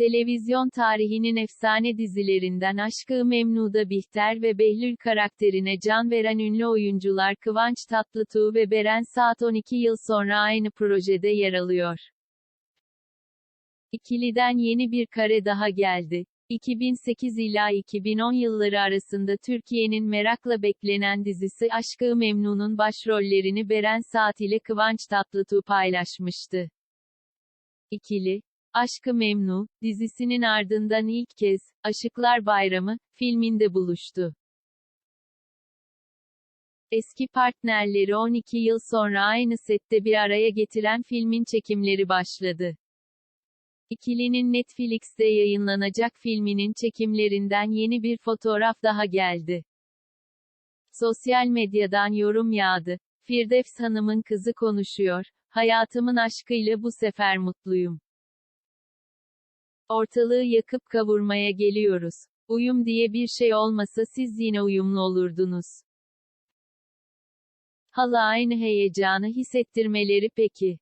Televizyon tarihinin efsane dizilerinden Aşk-ı Memnu'da Bihter ve Behlül karakterine can veren ünlü oyuncular Kıvanç Tatlıtuğ ve Beren Saat 12 yıl sonra aynı projede yer alıyor. İkiliden yeni bir kare daha geldi. 2008 ila 2010 yılları arasında Türkiye'nin merakla beklenen dizisi Aşk-ı Memnu'nun başrollerini Beren Saat ile Kıvanç Tatlıtuğ paylaşmıştı. İkili, Aşk-ı Memnu, dizisinin ardından ilk kez, Aşıklar Bayramı, filminde buluştu. Eski partnerleri 12 yıl sonra aynı sette bir araya getiren filmin çekimleri başladı. İkilinin Netflix'te yayınlanacak filminin çekimlerinden yeni bir fotoğraf daha geldi. Sosyal medyadan yorum yağdı. Firdevs Hanım'ın kızı konuşuyor. Hayatımın aşkıyla bu sefer mutluyum. Ortalığı yakıp kavurmaya geliyoruz. Uyum diye bir şey olmasa siz yine uyumlu olurdunuz. Hala aynı heyecanı hissettirmeleri peki.